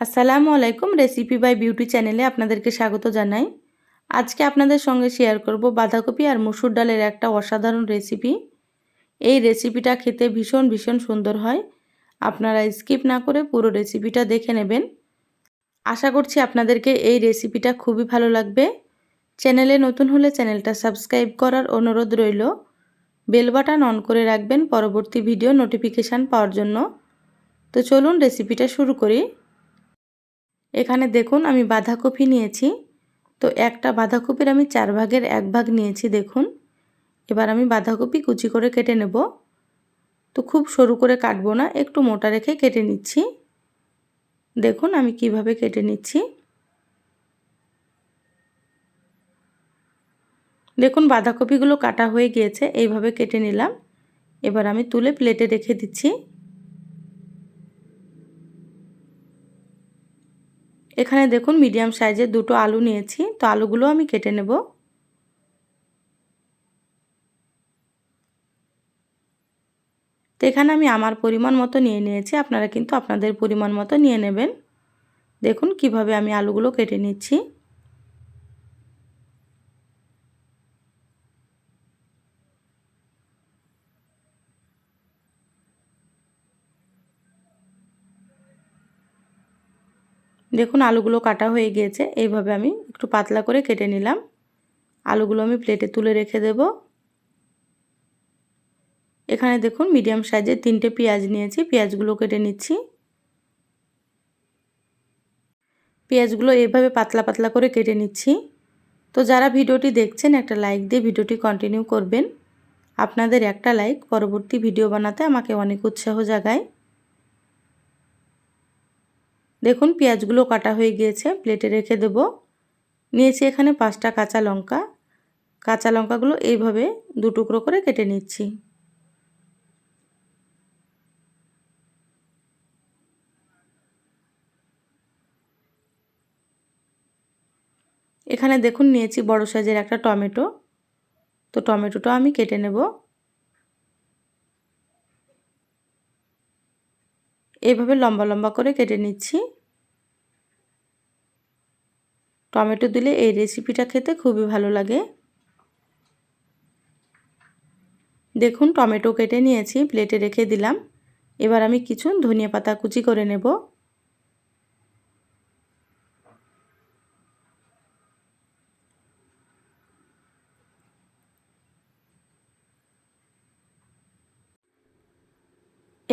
আসসালামু আলাইকুম recipe by beauty চ্যানেলে আপনাদেরকে স্বাগত জানাই। আজকে আপনাদের সঙ্গে শেয়ার করব বাঁধাকপি আর মুসুর ডালের একটা অসাধারণ রেসিপি এই রেসিপিটা খেতে ভীষণ ভীষণ সুন্দর হয়। আপনারা স্কিপ না করে পুরো রেসিপিটা দেখে নেবেন। আশা করছি আপনাদেরকে এই রেসিপিটা খুবই ভালো লাগবে। চ্যানেলে নতুন হলে চ্যানেলটা সাবস্ক্রাইব করার অনুরোধ রইল। বেল বাটন অন করে রাখবেন পরবর্তী ভিডিও নোটিফিকেশান পাওয়ার জন্য। তো চলুন রেসিপিটা শুরু করি। এখানে দেখুন আমি বাঁধাকপি নিয়েছি। তো একটা বাঁধাকপির আমি চার ভাগের এক ভাগ নিয়েছি, দেখুন। এবার আমি বাঁধাকপি কুচি করে কেটে নেব। তো খুব সরু করে কাটবো না, একটু মোটা রেখে কেটে নিচ্ছি। দেখুন আমি কীভাবে কেটে নিচ্ছি। দেখুন বাঁধাকপিগুলো কাটা হয়ে গিয়েছে, এইভাবে কেটে নিলাম। এবার আমি তুলে প্লেটে রেখে দিচ্ছি। এখানে দেখুন মিডিয়াম সাইজের দুটো আলু নিয়েছি। তো আলুগুলো আমি কেটে নেব। তো এখানে আমি আমার পরিমাণ মতো নিয়ে নিয়েছি। আপনারা কিন্তু আপনাদের পরিমাণ মতো নিয়ে নেবেন। দেখুন কীভাবে আমি আলুগুলো কেটে নিচ্ছি। দেখুন আলুগুলো কাটা হয়ে গিয়েছে, এইভাবে আমি একটু পাতলা করে কেটে নিলাম। আলুগুলো আমি প্লেটে তুলে রেখে দেব। এখানে দেখুন মিডিয়াম সাইজের তিনটে পেঁয়াজ নিয়েছি, পেঁয়াজগুলো কেটে নিচ্ছি। পেঁয়াজগুলো এইভাবে পাতলা পাতলা করে কেটে নিচ্ছি। তো যারা ভিডিওটি দেখছেন, একটা লাইক দিয়ে ভিডিওটি কন্টিনিউ করবেন। আপনাদের একটা লাইক পরবর্তী ভিডিও বানাতে আমাকে অনেক উৎসাহ জাগায়। দেখুন, পেঁয়াজগুলো কাটা হয়ে গিয়েছে প্লেটে রেখে দেব। নিয়েছি এখানে পাঁচটা কাঁচা লঙ্কা। কাঁচা লঙ্কাগুলো এইভাবে দু টুকরো করে কেটে নিচ্ছি। এখানে দেখুন, নিয়েছি বড় সাইজের একটা টমেটো। তো টমেটোটা আমি কেটে নেব। এইভাবে লম্বা লম্বা করে কেটে নিচ্ছি। টমেটো দিলে এই রেসিপিটা খেতে খুবই ভালো লাগে। দেখুন, টমেটো কেটে নিয়েছি প্লেটে রেখে দিলাম। এবার আমি কিছু ধনিয়া পাতা কুচি করে নেব।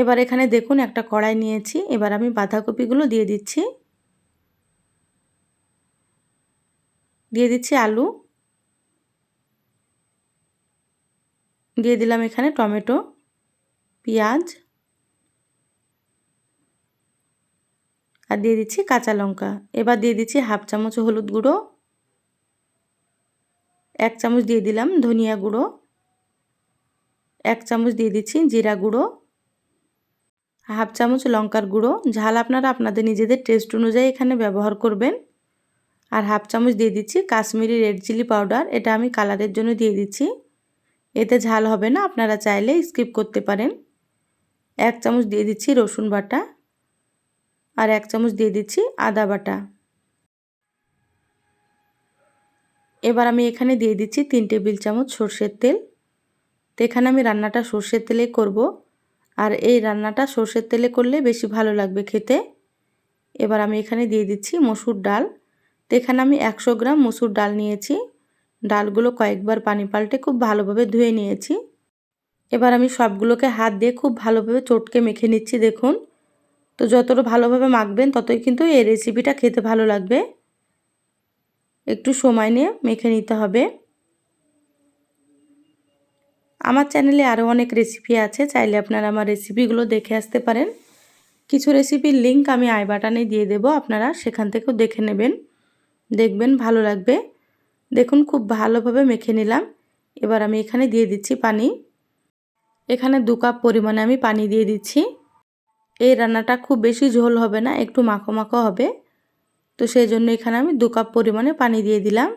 এবার এখানে দেখুন একটা কড়াই নিয়েছি। এবার আমি বাঁধাকপিগুলো দিয়ে দিচ্ছি। দিয়ে দিচ্ছি আলু। দিয়ে দিলাম এখানে টমেটো, পেঁয়াজ আর দিয়ে দিচ্ছি কাঁচা লঙ্কা। এবার দিয়ে দিচ্ছি হাফ চামচ হলুদ গুঁড়ো, এক চামচ দিয়ে দিলাম ধনিয়া গুঁড়ো, এক চামচ দিয়ে দিচ্ছি জিরা গুঁড়ো। হাফ চামচ লঙ্কার গুঁড়ো, ঝাল আপনারা আপনাদের নিজেদের টেস্ট অনুযায়ী এখানে ব্যবহার করবেন। আর হাফ চামচ দিয়ে দিচ্ছি কাশ্মীরি রেড চিলি পাউডার এটা আমি কালারের জন্য দিয়ে দিচ্ছি। এতে ঝাল হবে না, আপনারা চাইলে স্কিপ করতে পারেন। এক চামচ দিয়ে দিচ্ছি রসুন বাটা আর এক চামচ দিয়ে দিচ্ছি আদা বাটা। এবার আমি এখানে দিয়ে দিচ্ছি তিন টেবিল চামচ সর্ষের তেল। তো এখানে আমি রান্নাটা সর্ষের তেলেই করব। আর এই রান্নাটা সর্ষের তেলে করলে বেশি ভালো লাগবে খেতে। এবার আমি এখানে দিয়ে দিচ্ছি মসুর ডাল। তো এখানে আমি একশো গ্রাম মসুর ডাল নিয়েছি। ডালগুলো কয়েকবার পানি পাল্টে খুব ভালোভাবে ধুয়ে নিয়েছি। এবার আমি সবগুলোকে হাত দিয়ে খুব ভালোভাবে চটকে মেখে নিচ্ছি, দেখুন। তো যতটা ভালোভাবে মাখবেন ততই কিন্তু এই রেসিপিটা খেতে ভালো লাগবে। একটু সময় নিয়ে মেখে নিতে হবে। আমার চ্যানেলে আরও অনেক রেসিপি আছে, চাইলে আপনারা আমার রেসিপিগুলো দেখে আসতে পারেন। কিছু রেসিপির লিঙ্ক আমি আই বাটানে দিয়ে দেব, আপনারা সেখান থেকেও দেখে নেবেন। দেখবেন, ভালো লাগবে। দেখুন, খুব ভালোভাবে মেখে নিলাম। এবার আমি এখানে দিয়ে দিচ্ছি পানি। এখানে দু কাপ পরিমাণে আমি পানি দিয়ে দিচ্ছি। এই রান্নাটা খুব বেশি ঝোল হবে না, একটু মাখো মাখো হবে। তো সেই জন্য এখানে আমি দু কাপ পরিমাণে পানি দিয়ে দিলাম।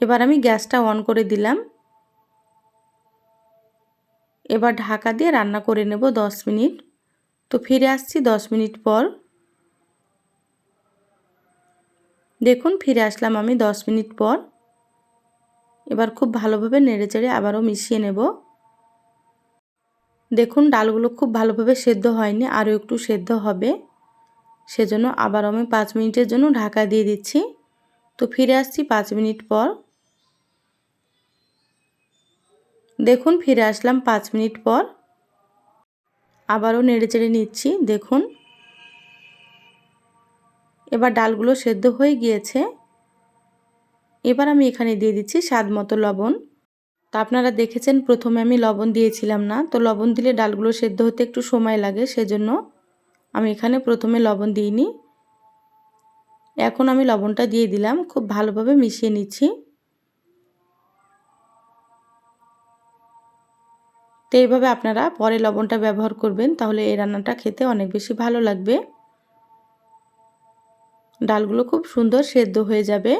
এবার আমি গ্যাসটা অন করে দিলাম। এবার ঢাকা দিয়ে রান্না করে নেব দশ মিনিট। তো ফিরে আসছি দশ মিনিট পর। দেখুন, ফিরে আসলাম আমি দশ মিনিট পর। এবার খুব ভালোভাবে নেড়ে চেড়ে আবারও মিশিয়ে নেব। দেখুন, ডালগুলো খুব ভালোভাবে সেদ্ধ হয়নি, আরও একটু সেদ্ধ হবে। সেজন্য আবার আমি পাঁচ মিনিটের জন্য ঢাকা দিয়ে দিচ্ছি। তো ফিরে আসছি পাঁচ মিনিট পর। দেখুন, ফিরে আসলাম পাঁচ মিনিট পর। আবারও নেড়ে চেড়ে নিচ্ছি, দেখুন। এবার ডালগুলো সেদ্ধ হয়ে গিয়েছে। এবার আমি এখানে দিয়ে দিচ্ছি স্বাদ মতো লবণ। তা আপনারা দেখেছেন, প্রথমে আমি লবণ দিয়েছিলাম না, তো লবণ দিলে ডালগুলো সেদ্ধ হতে একটু সময় লাগে, সেজন্য আমি এখানে প্রথমে লবণ দিইনি। এখন আমি লবণটা দিয়ে দিলাম, খুব ভালোভাবে মিশিয়ে নিচ্ছি। তো এইভাবে আপনারা পরে লবণটা ব্যবহার করবেন, তাহলে এই রান্নাটা খেতে অনেক বেশি ভালো লাগবে। ডালগুলো খুব সুন্দর সেদ্ধ হয়ে যাবে।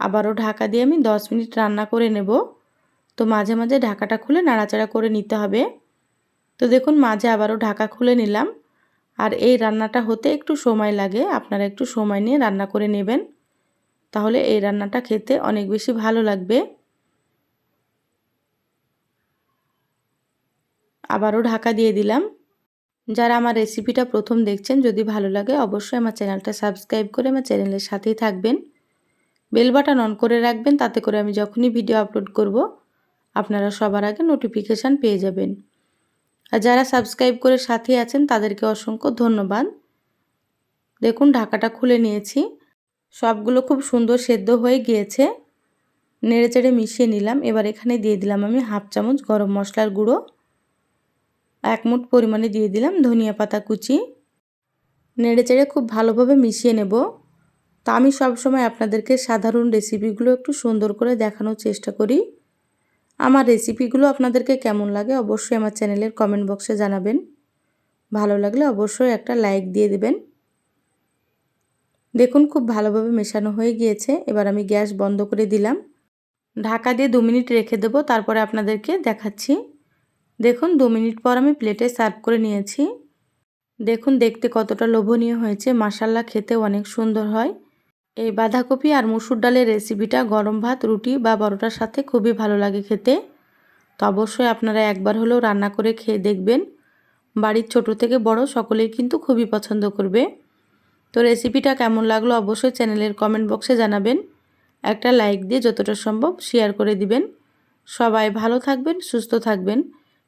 আবারও ঢাকা দিয়ে আমি দশ মিনিট রান্না করে নেব। তো মাঝে মাঝে ঢাকাটা খুলে নাড়াচাড়া করে নিতে হবে। তো দেখুন, মাঝে আবারও ঢাকা খুলে নিলাম। আর এই রান্নাটা হতে একটু সময় লাগে, আপনারা একটু সময় নিয়ে রান্না করে নেবেন। তাহলে এই রান্নাটা খেতে অনেক বেশি ভালো লাগবে। আবারও ঢাকা দিয়ে দিলাম। যারা আমার রেসিপিটা প্রথম দেখছেন, যদি ভালো লাগে অবশ্যই আমার চ্যানেলটা সাবস্ক্রাইব করে আমার চ্যানেলের সাথেই থাকবেন। বেল বাটন অন করে রাখবেন, তাতে করে আমি যখনই ভিডিও আপলোড করব, আপনারা সবার আগে নোটিফিকেশান পেয়ে যাবেন। আর যারা সাবস্ক্রাইব করে সাথে আছেন, তাদেরকে অসংখ্য ধন্যবাদ। দেখুন, ঢাকাটা খুলে নিয়েছি। সবগুলো খুব সুন্দর সেদ্ধ হয়ে গিয়েছে। নেড়ে চেড়ে মিশিয়ে নিলাম। এবার এখানে দিয়ে দিলাম আমি হাফ চামচ গরম মশলার গুঁড়ো। এক মুঠ পরিমাণে দিয়ে দিলাম ধনিয়া পাতা কুচি। নেড়ে চেড়ে খুব ভালোভাবে মিশিয়ে নেব। তা আমি সবসময় আপনাদেরকে সাধারণ রেসিপিগুলো একটু সুন্দর করে দেখানোর চেষ্টা করি। আমার রেসিপিগুলো আপনাদেরকে কেমন লাগে অবশ্যই আমার চ্যানেলের কমেন্ট বক্সে জানাবেন। ভালো লাগলে অবশ্যই একটা লাইক দিয়ে দেবেন। দেখুন খুব ভালোভাবে মেশানো হয়ে গিয়েছে, এবার আমি গ্যাস বন্ধ করে দিলাম। ঢাকা দিয়ে দু মিনিট রেখে দেবো, তারপরে আপনাদেরকে দেখাচ্ছি। দেখুন, দু মিনিট পর আমি প্লেটে সার্ভ করে নিয়েছি। দেখুন, দেখতে কতটা লোভনীয় হয়েছে। মাসাল্লা খেতে অনেক সুন্দর হয়। এই বাঁধাকপি আর মুসুর ডালের রেসিপিটা গরম ভাত, রুটি বা বড়টার সাথে খুবই ভালো লাগে খেতে। তো অবশ্যই আপনারা একবার হলেও রান্না করে খেয়ে দেখবেন। বাড়ির ছোট থেকে বড় সকলেই কিন্তু খুবই পছন্দ করবে। তো রেসিপিটা কেমন লাগল অবশ্যই চ্যানেলের কমেন্ট বক্সে জানাবেন। একটা লাইক দিয়ে যতটা সম্ভব শেয়ার করে দিবেন। সবাই ভালো থাকবেন, সুস্থ থাকবেন।